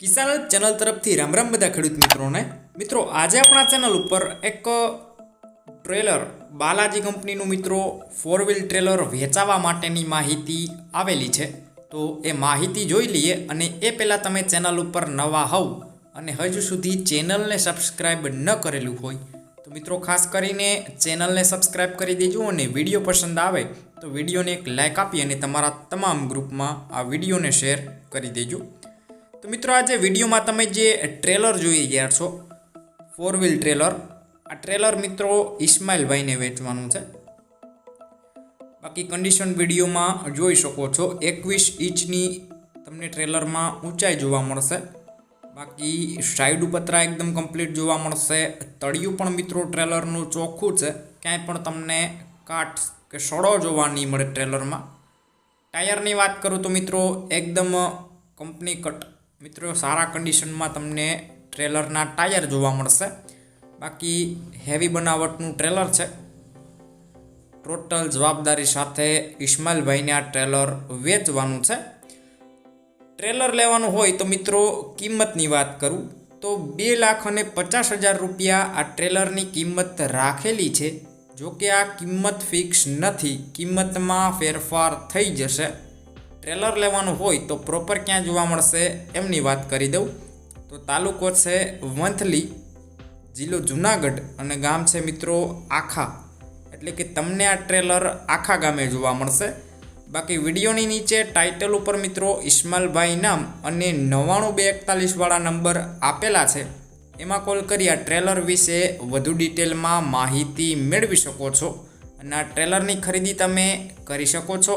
કિસાન channel તરફથી રામ રામ બધા ખેડૂત મિત્રોને. મિત્રો, આજે આપણા ચેનલ ઉપર એક ટ્રેલર બાલાજી કંપનીનું મિત્રો ફોર વ્હીલ ટ્રેલર વેચાવા માટેની માહિતી આવેલી છે. તો એ માહિતી જોઈ લઈએ અને એ પહેલાં તમે ચેનલ ઉપર નવા હોવ અને હજુ સુધી ચેનલને સબસ્ક્રાઈબ ન કરેલું હોય, તો મિત્રો ખાસ કરીને ચેનલને સબસ્ક્રાઈબ કરી દેજો અને વીડિયો પસંદ આવે તો વિડીયોને એક લાઇક આપી અને તમારા તમામ ગ્રુપમાં આ વિડીયોને શેર કરી દેજો. તો મિત્રો આજે વિડીયોમાં તમે જે ટ્રેલર જોઈ ગયા છો ફોર વ્હીલ ટ્રેલર આ ટ્રેલર મિત્રો ઇસ્માઇલભાઈને વેચવાનું છે. બાકી કન્ડિશન વિડીયોમાં જોઈ શકો છો, એકવીસ ઇંચની તમને ટ્રેલરમાં ઊંચાઈ જોવા મળશે. બાકી સાઈડ ઉપતરા એકદમ કમ્પ્લીટ જોવા મળશે. તળિયું પણ મિત્રો ટ્રેલરનું ચોખ્ખું છે, ક્યાંય પણ તમને કાટ કે સડો જોવા નહીં મળે ટ્રેલરમાં ટાયરની વાત કરું તો મિત્રો, એકદમ કંપની કટ મિત્રો, સારા કન્ડિશનમાં તમને ટ્રેલરના ટાયર જોવા મળશે. બાકી હેવી બનાવટનું ટ્રેલર છે. ટોટલ જવાબદારી સાથે ઇસ્માઇલભાઈને આ ટ્રેલર વેચવાનું છે. ટ્રેલર લેવાનું હોય તો મિત્રો, કિંમતની વાત કરું. તો બે લાખ અને પચાસ હજાર રૂપિયા આ ટ્રેલરની કિંમત રાખેલી છે. જો કે આ કિંમત ફિક્સ નથી. કિંમતમાં ફેરફાર થઈ જશે. ટ્રેલર લેવાનું હોય તો પ્રોપર ક્યાં જોવા મળશે એમની વાત કરી દઉં. તો તાલુકો છે વંથલી, જિલ્લો જુનાગઢ અને ગામ છે મિત્રો આખા. એટલે કે તમને આ ટ્રેલર આખા ગામે જોવા મળશે. બાકી વિડીયોની નીચે ટાઇટલ ઉપર મિત્રો ઇસ્માલભાઈ નામ અને નવ્વાણું બે એકતાલીસવાળા નંબર આપેલા છે. એમાં કોલ કરી આ ટ્રેલર વિશે વધુ ડિટેલમાં માહિતી મેળવી શકો છો. અને આ ટ્રેલરની ખરીદી તમે કરી શકો છો.